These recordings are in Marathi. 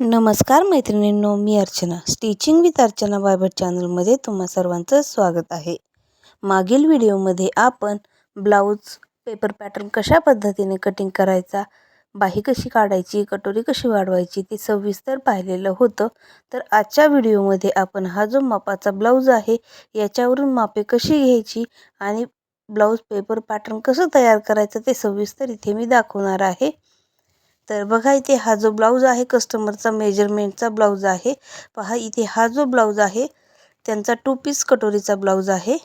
नमस्कार मैत्रिणींनो मी अर्चना. स्टिचिंग विथ अर्चना बायबर चॅनलमध्ये तुम्हा सर्वांचं स्वागत आहे. मागील व्हिडिओमध्ये आपण ब्लाऊज पेपर पॅटर्न कशा पद्धतीने कटिंग करायचा बाही कशी काढायची कटोरी कशी वाढवायची ते सविस्तर पाहिलेलं होतं. तर आजच्या व्हिडिओमध्ये आपण हा जो मापाचा ब्लाऊज आहे याच्यावरून मापे कशी घ्यायची आणि ब्लाऊज पेपर पॅटर्न कसं तयार करायचं ते सविस्तर इथे मी दाखवणार आहे. तर बघा इथे हा जो ब्लाऊज आहे कस्टमरचा मेजरमेंटचा ब्लाऊज आहे. पहा इथे हा जो ब्लाऊज आहे त्यांचा टू पीस कटोरीचा ब्लाऊज आहे.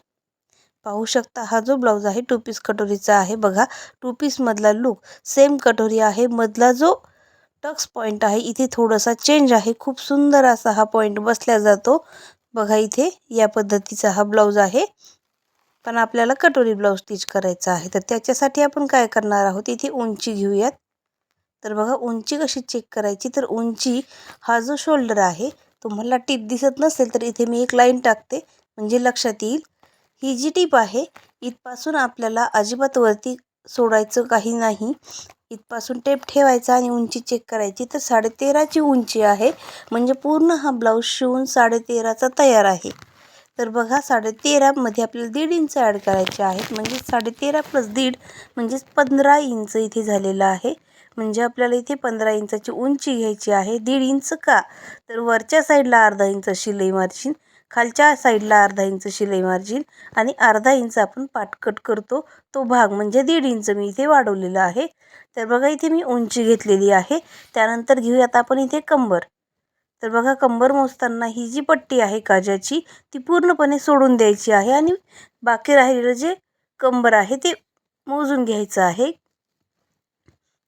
पाहू शकता हा जो ब्लाऊज आहे टू पीस कटोरीचा आहे. बघा टू पीसमधला लुक सेम कटोरी आहे. मधला जो टक्स पॉईंट आहे इथे थोडासा चेंज आहे. खूप सुंदर असा हा पॉईंट बसला जातो. बघा इथे या पद्धतीचा हा ब्लाऊज आहे. पण आपल्याला कटोरी ब्लाऊज स्टिच करायचा आहे. तर त्याच्यासाठी आपण काय करणार आहोत? इथे उंची घेऊयात. तर बघा उंची कशी चेक करायची? तर उंची हा जो शोल्डर आहे तुम्हाला टीप दिसत नसेल तर इथे मी एक लाईन टाकते. म्हणजे लक्षात येईल. ही जी टीप आहे इथपासून आपल्याला अजिबात वरती सोडायचं काही नाही. इथपासून टेप ठेवायचा आणि उंची चेक करायची. तर साडेतेराची उंची आहे. म्हणजे पूर्ण हा ब्लाऊज शिवून साडेतेराचा तयार आहे. तर बघा साडेतेरामध्ये आपल्याला दीड इंच ॲड करायचे आहेत. म्हणजे साडेतेरा प्लस दीड म्हणजेच पंधरा इंच इथे झालेलं आहे. म्हणजे आपल्याला इथे पंधरा इंचाची उंची घ्यायची आहे. दीड इंच का? तर वरच्या साईडला अर्धा इंच शिलाई मार्जिन खालच्या साईडला अर्धा इंच शिलाई मार्जिन आणि अर्धा इंच आपण पाटकट करतो. तो भाग म्हणजे दीड इंच मी इथे वाढवलेला आहे. तर बघा इथे मी उंची घेतलेली आहे. त्यानंतर घेऊयात आपण इथे कंबर. तर बघा कंबर मोजताना ही जी पट्टी आहे काजाची ती पूर्णपणे सोडून द्यायची आहे आणि बाकी राहिलेलं जे कंबर आहे ते मोजून घ्यायचं आहे.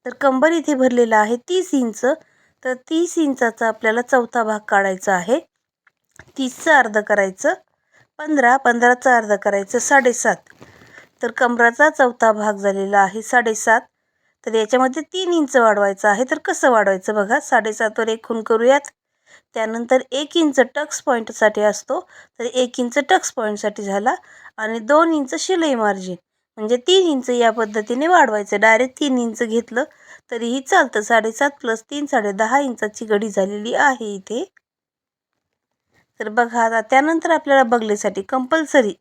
तर कंबर इथे भरलेला आहे तीस इंच. तर तीस इंचाचा आपल्याला चौथा भाग काढायचा आहे. तीसचं अर्ध करायचं. पंधरा पंधराचा अर्ध करायचं साडेसात. तर कमराचा चौथा भाग झालेला आहे साडेसात. तर याच्यामध्ये तीन इंच वाढवायचं आहे. तर कसं वाढवायचं बघा? साडेसातवर एक खून करूयात. त्यानंतर एक इंच टक्स पॉईंटसाठी असतो. तर एक इंच टक्स पॉईंटसाठी झाला. आणि दोन इंच शिलाई मार्जिन. म्हणजे तीन इंच या पद्धतीने वाढवायचं. डायरेक्ट तीन इंच घेतलं. तरीही चालतं. साडेसात प्लस तीन साडे दहा इंचाची घडी झालेली आहे इथे. तर बघा आता त्यानंतर आपल्याला बगलेसाठी कंपल्सरी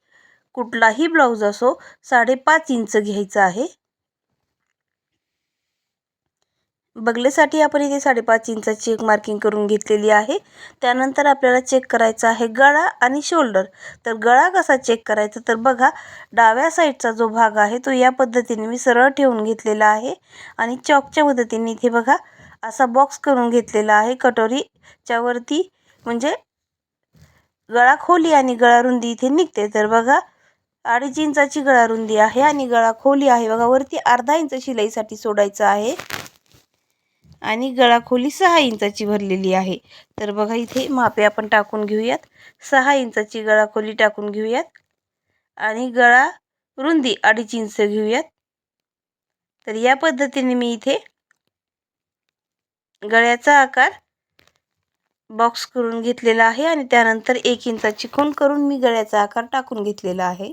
कुठलाही ब्लाऊज असो साडेपाच इंच घ्यायचं आहे. बगलेसाठी आपण इथे साडेपाच इंचाची एक मार्किंग करून घेतलेली आहे. त्यानंतर आपल्याला चेक करायचा आहे गळा आणि शोल्डर तर गळा कसा चेक करायचा? तर बघा डाव्या साईडचा जो भाग आहे तो या पद्धतीने मी सरळ ठेवून घेतलेला आहे. आणि चॉकच्या मदतीने इथे बघा असा बॉक्स करून घेतलेला आहे कटोरीच्या वरती. म्हणजे गळा खोली आणि गळा रुंदी इथे निघते. तर बघा अडीच इंचाची गळा रुंदी आहे आणि गळा खोली आहे. बघा वरती अर्धा इंच शिलाईसाठी सोडायचं आहे. आणि गळाखोली सहा इंचाची भरलेली आहे. तर बघा इथे मापे आपण टाकून घेऊयात. सहा इंचाची गळाखोली टाकून घेऊयात. आणि गळा रुंदी अडीच इंच घेऊयात. तर या पद्धतीने मी इथे गळ्याचा आकार बॉक्स करून घेतलेला आहे आणि त्यानंतर एक इंचाची खूण करून मी गळ्याचा आकार टाकून घेतलेला आहे.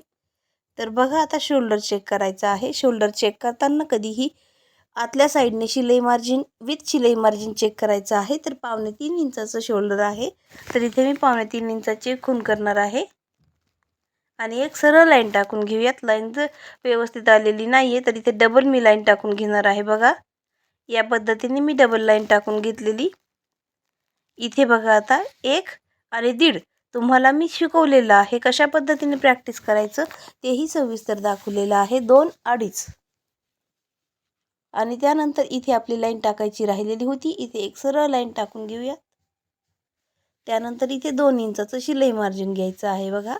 तर बघा आता शोल्डर चेक करायचा आहे. शोल्डर चेक करताना कधीही आतल्या साईडने शिलाई मार्जिन विथ शिलाई मार्जिन चेक करायचं आहे तर पावणे तीन इंचाचं शोल्डर आहे. तर इथे मी पावणे तीन इंचाची खून करणार आहे. आणि एक सरळ लाईन टाकून घेऊयात. लाईन जर व्यवस्थित आलेली नाही आहे तर इथे डबल मी लाईन टाकून घेणार आहे बघा. या पद्धतीने मी डबल लाईन टाकून घेतलेली. इथे बघा आता एक आणि दीड. तुम्हाला मी शिकवलेलं आहे कशा पद्धतीने प्रॅक्टिस करायचं तेही सविस्तर दाखवलेलं आहे. दोन अडीच. आणि त्यानंतर इथे आपली लाईन टाकायची राहिलेली होती. इथे एक सरळ लाईन टाकून घेऊया त्यानंतर इथे दोन इंचाचं शिलाई मार्जिन घ्यायचं आहे बघा.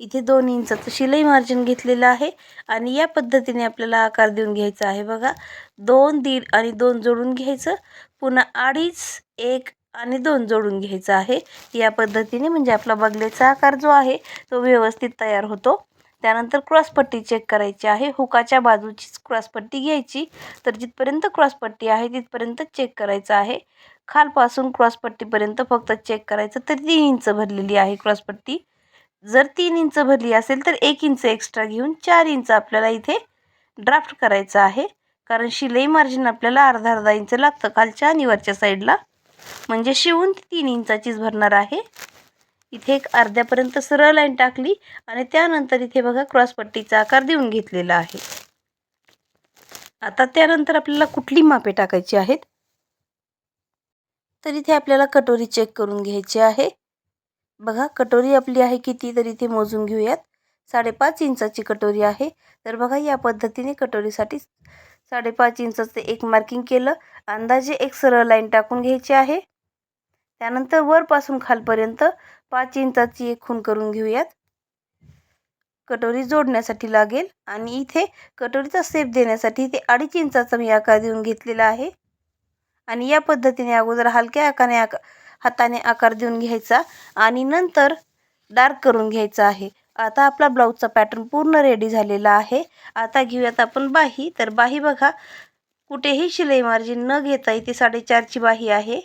इथे दोन इंचाचं शिलाई मार्जिन घेतलेलं आहे आणि या पद्धतीने आपल्याला आकार देऊन घ्यायचा आहे बघा. दोन दीड आणि दोन जोडून घ्यायचं. पुन्हा अडीच एक आणि दोन जोडून घ्यायचं आहे. या पद्धतीने म्हणजे आपला बगलेचा आकार जो आहे तो व्यवस्थित तयार होतो. त्यानंतर क्रॉसपट्टी चेक करायची आहे. हुकाच्या बाजूचीच क्रॉसपट्टी घ्यायची. तर जिथपर्यंत क्रॉसपट्टी आहे तिथपर्यंत चेक करायचं आहे. खालपासून क्रॉसपट्टीपर्यंत फक्त चेक करायचं तर तीन इंच भरलेली आहे क्रॉसपट्टी. जर तीन इंच भरली असेल तर एक इंच एक्स्ट्रा घेऊन चार इंच आपल्याला इथे ड्राफ्ट करायचं आहे. कारण शिलाई मार्जिन आपल्याला अर्धा अर्धा इंच लागतं खालच्या आणि वरच्या साईडला म्हणजे शिवून ती तीन इंचाचीच भरणार आहे. इथे एक अर्ध्यापर्यंत सरळ लाईन टाकली आणि त्यानंतर इथे बघा क्रॉसपट्टीचा आकार देऊन घेतलेला आहे. आता त्यानंतर आपल्याला कुठली मापे टाकायची आहेत? तर इथे आपल्याला कटोरी चेक करून घ्यायची आहे. बघा कटोरी आपली आहे किती? तर इथे मोजून घेऊयात. साडेपाच इंचाची कटोरी आहे. तर बघा या पद्धतीने कटोरीसाठी साडेपाच इंचाचं एक मार्किंग केलं. अंदाजे एक सरळ लाईन टाकून घ्यायची आहे. त्यानंतर वरपासून खालपर्यंत पाच इंचाची एक खूण करून घेऊयात. कटोरी जोडण्यासाठी लागेल आणि इथे कटोरीचा सेप देण्यासाठी इथे अडीच इंचाचा मी आकार देऊन घेतलेला आहे. आणि या पद्धतीने अगोदर हलक्या आकाराने आका हाताने आकार देऊन घ्यायचा आणि नंतर डार्क करून घ्यायचा आहे. आता आपला ब्लाऊजचा पॅटर्न पूर्ण रेडी झालेला आहे. आता घेऊयात आपण बाही. तर बाही बघा कुठेही शिलाई मार्जिन न घेता इथे साडेचारची बाही आहे.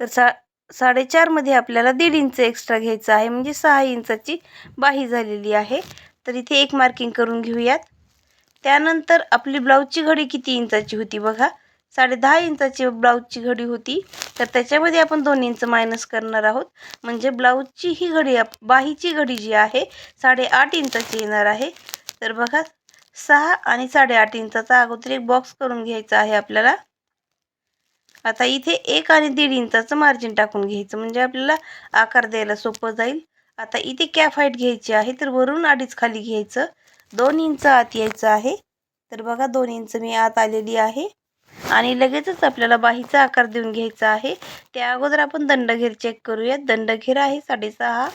तर सा साडेचारमध्ये आपल्याला दीड इंच एक्स्ट्रा घ्यायचं आहे. म्हणजे सहा इंचाची बाही झालेली आहे. तर इथे एक मार्किंग करून घेऊयात. त्यानंतर आपली ब्लाऊजची घडी किती इंचाची होती बघा. साडे दहा इंचाची ब्लाऊजची घडी होती. तर त्याच्यामध्ये आपण दोन इंच मायनस करणार आहोत. म्हणजे ब्लाऊजची ही घडी बाहीची घडी जी आहे साडेआठ इंचाची येणार आहे. तर बघा सहा आणि साडेआठ इंचाचा अगोदर एक बॉक्स करून घ्यायचा आहे आपल्याला. आता इथे एक आणि दीड इंचाचं मार्जिन टाकून घ्यायचं. म्हणजे आपल्याला आकार द्यायला सोपं जाईल. आता इथे कॅफ हाईट घ्यायची आहे तर वरून अडीच खाली घ्यायचं. दोन इंच आत यायचं आहे. तर बघा दोन इंच मी आत आलेली आहे. आणि लगेचच आपल्याला बाहीचा आकार देऊन घ्यायचा आहे. त्या अगोदर आपण दंडघेर चेक करूयात. दंडघेर आहे साडेसहा.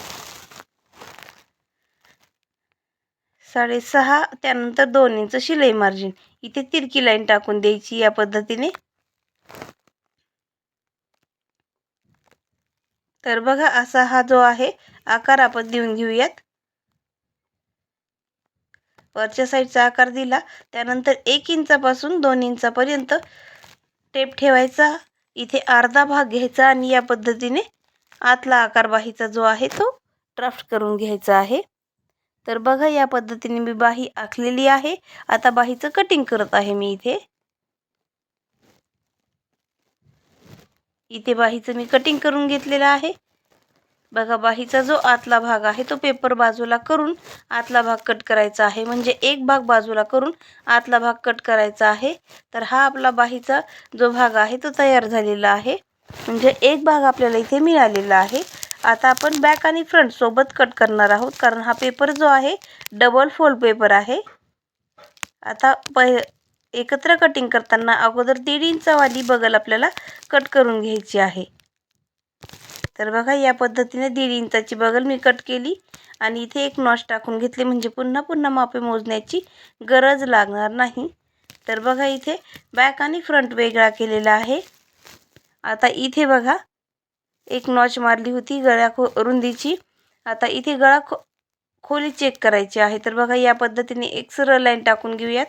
साडेसहा त्यानंतर दोन इंच शिलाई मार्जिन इथे तिरकी लाईन टाकून द्यायची या पद्धतीने. तर बघा असा हा जो आहे आकार आपण देऊन घेऊयात. वरच्या साईडचा आकार दिला त्यानंतर एक इंचापासून दोन इंचापर्यंत टेप ठेवायचा इथे अर्धा भाग घ्यायचा आणि या पद्धतीने आतला आकार बाहीचा जो आहे तो ड्राफ्ट करून घ्यायचा आहे. तर बघा या पद्धतीने मी बाही आखलेली आहे. आता बाहीचं कटिंग करत आहे मी इथे. इथे बाहीचं मी कटिंग करून घेतलेलं आहे. बघा बाहीचा जो आतला भाग आहे तो पेपर बाजूला करून आतला भाग कट करायचा आहे. म्हणजे एक भाग बाजूला करून आतला भाग कट करायचा आहे. तर हा आपला बाहीचा जो भाग आहे तो तयार झालेला आहे. म्हणजे एक भाग आपल्याला इथे मिळालेला आहे. आता आपण बॅक आणि फ्रंट सोबत कट करणार आहोत. कारण हा पेपर जो आहे डबल फोल्ड पेपर आहे. आता पहि एकत्र कटिंग करताना अगोदर दीड इंचावाली बगल आपल्याला कट करून घ्यायची आहे. तर बघा या पद्धतीने दीड इंचाची बगल मी कट केली आणि इथे एक नॉच टाकून घेतले. म्हणजे पुन्हा पुन्हा मापे मोजण्याची गरज लागणार नाही. तर बघा इथे बॅक आणि फ्रंट वेगळा केलेला आहे. आता इथे बघा एक नॉच मारली होती गळ्या खो रुंदीची. आता इथे गळा खो खोली चेक करायची आहे. तर बघा या पद्धतीने एक सरळ लाईन टाकून घेऊयात.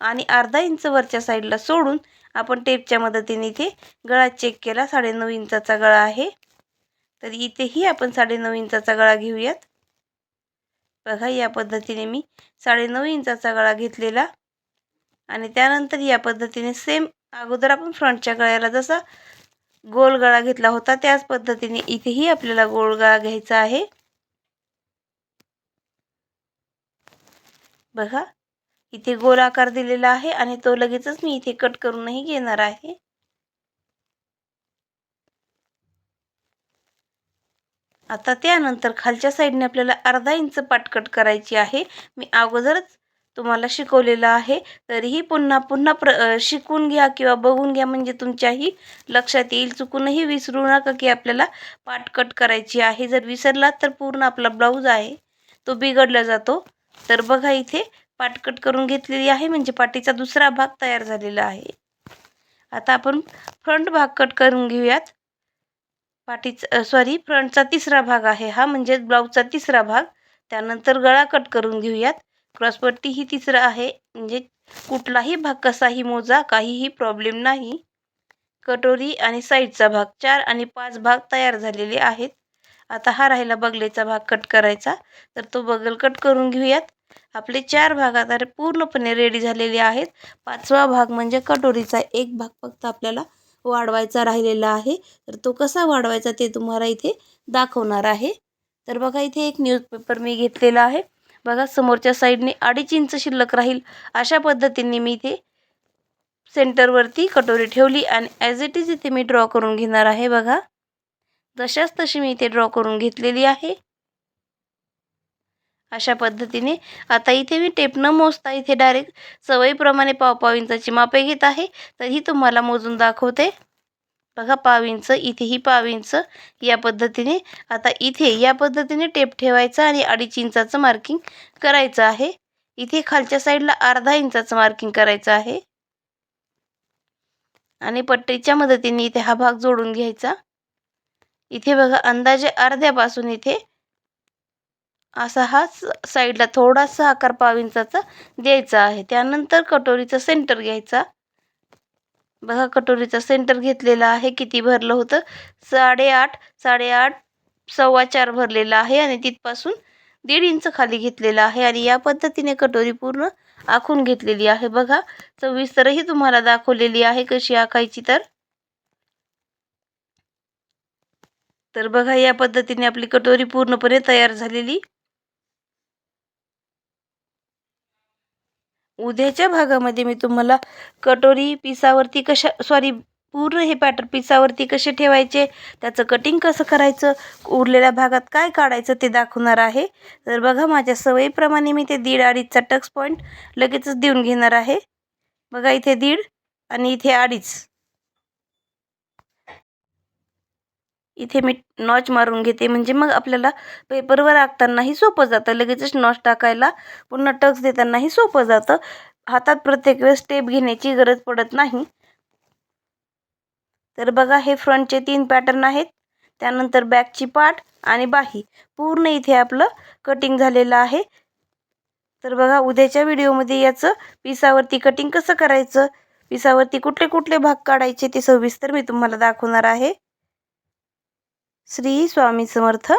आणि अर्धा इंच वरच्या साईडला सोडून आपण टेपच्या मदतीने इथे गळा चेक केला. साडेनऊ इंचाचा गळा आहे. तर इथेही आपण साडेनऊ इंचाचा गळा घेऊयात. बघा या पद्धतीने मी साडेनऊ इंचाचा गळा घेतलेला. आणि त्यानंतर या पद्धतीने सेम अगोदर आपण फ्रंटच्या गळ्याला जसा गोल गळा घेतला होता त्याच पद्धतीने इथेही आपल्याला गोल गळा घ्यायचा आहे. बघा. इथे गोल आकार दिलेला आहे आणि तो लगेचच मी इथे कट करूनही घेणार आहे. आता त्यानंतर खालच्या साईडने आपल्याला अर्धा इंच पाटकट करायची आहे. मी अगोदरच तुम्हाला शिकवलेलं आहे. तरीही पुन्हा पुन्हा प्र शिकून घ्या किंवा बघून घ्या म्हणजे तुमच्याही लक्षात येईल. चुकूनही विसरू नका की आपल्याला पाटकट करायची आहे. जर विसरलात तर पूर्ण आपला ब्लाऊज आहे. तो बिघडला जातो. तर बघा इथे पाटकट करून घेतलेली आहे म्हणजे पाटीचा दुसरा भाग तयार झालेला आहे. आता आपण फ्रंट भाग कट करून घेऊयात. पाटीचा सॉरी फ्रंटचा तिसरा भाग आहे हा म्हणजे ब्लाऊजचा तिसरा भाग. त्यानंतर गळा कट करून घेऊयात. क्रॉसपट्टी ही तिसरा आहे म्हणजे कुठलाही भाग कसाही मोजा काहीही प्रॉब्लेम नाही. कटोरी आणि साईडचा भाग चार आणि पाच भाग तयार झालेले आहेत. आता हा राहिला बगलेचा भाग कट करायचा. तर तो बगल कट करून घेऊयात. आपले चार भाग आता पूर्णपणे रेडी झालेले आहेत. पाचवा भाग म्हणजे कटोरीचा एक भाग फक्त आपल्याला वाढवायचा राहिलेला आहे. तर तो कसा वाढवायचा ते तुम्हाला इथे दाखवणार आहे. तर बघा इथे एक न्यूजपेपर मी घेतलेला आहे. बघा समोरच्या साईडने अडीच इंच शिल्लक राहील. अशा पद्धतीने मी इथे सेंटरवरती कटोरी ठेवली आणि ॲज इट इज इथे मी ड्रॉ करून घेणार आहे. बघा. जशाच तशी मी इथे ड्रॉ करून घेतलेली आहे. अशा पद्धतीने आता इथे मी टेप न मोजता इथे डायरेक्ट सवयीप्रमाणे पाव पाव इंचाची मापे घेत आहे. तर ही तुम्हाला मोजून दाखवते. बघा पाव इंच इथे ही पाव इंच. या पद्धतीने आता इथे या पद्धतीने टेप ठेवायचा आणि अडीच इंचाचं मार्किंग करायचं आहे. इथे खालच्या साईडला अर्धा इंचाचं मार्किंग करायचं आहे. आणि पट्टीच्या मदतीने इथे हा भाग जोडून घ्यायचा. इथे बघा अंदाजे अर्ध्यापासून इथे असा हा साईडला थोडासा आकार पाव इंचाचा द्यायचा आहे. त्यानंतर कटोरीचं सेंटर घ्यायचा. बघा कटोरीचं सेंटर घेतलेला आहे. किती भरलं होतं? साडेआठ साडेआठ सव्वा चार भरलेलं आहे आणि तिथपासून दीड इंच खाली घेतलेलं आहे आणि या पद्धतीने कटोरी पूर्ण आखून घेतलेली आहे. बघा सविस्तरही तुम्हाला दाखवलेली आहे कशी आखायची तर. तर बघा या पद्धतीने आपली कटोरी पूर्णपणे तयार झालेली. उद्याच्या भागामध्ये मी तुम्हाला कटोरी पिसावरती कशा सॉरी पूर्ण हे पॅटर्न पिसावरती कसे ठेवायचे त्याचं कटिंग कसं करायचं उरलेल्या भागात काय काढायचं ते दाखवणार आहे. तर बघा माझ्या सवयीप्रमाणे मी ते दीड अडीचचा टक्स पॉईंट लगेचच देऊन घेणार आहे. बघा इथे दीड आणि इथे अडीच. इथे मी नॉच मारून घेते. म्हणजे मग आपल्याला पेपरवर आखतानाही सोपं जातं. लगेचच नॉच टाकायला पुन्हा टक्स देतानाही सोपं जातं. हातात प्रत्येक वेळेस स्टेप घेण्याची गरज पडत नाही. तर बघा हे फ्रंटचे तीन पॅटर्न आहेत. त्यानंतर बॅकची पाठ आणि बाही. पूर्ण इथे आपलं कटिंग झालेलं आहे. तर बघा उद्याच्या व्हिडिओमध्ये याचं पिसावरती कटिंग कसं करायचं? पिसावरती कुठले कुठले भाग काढायचे ते सविस्तर मी तुम्हाला दाखवणार आहे. श्री स्वामी समर्थ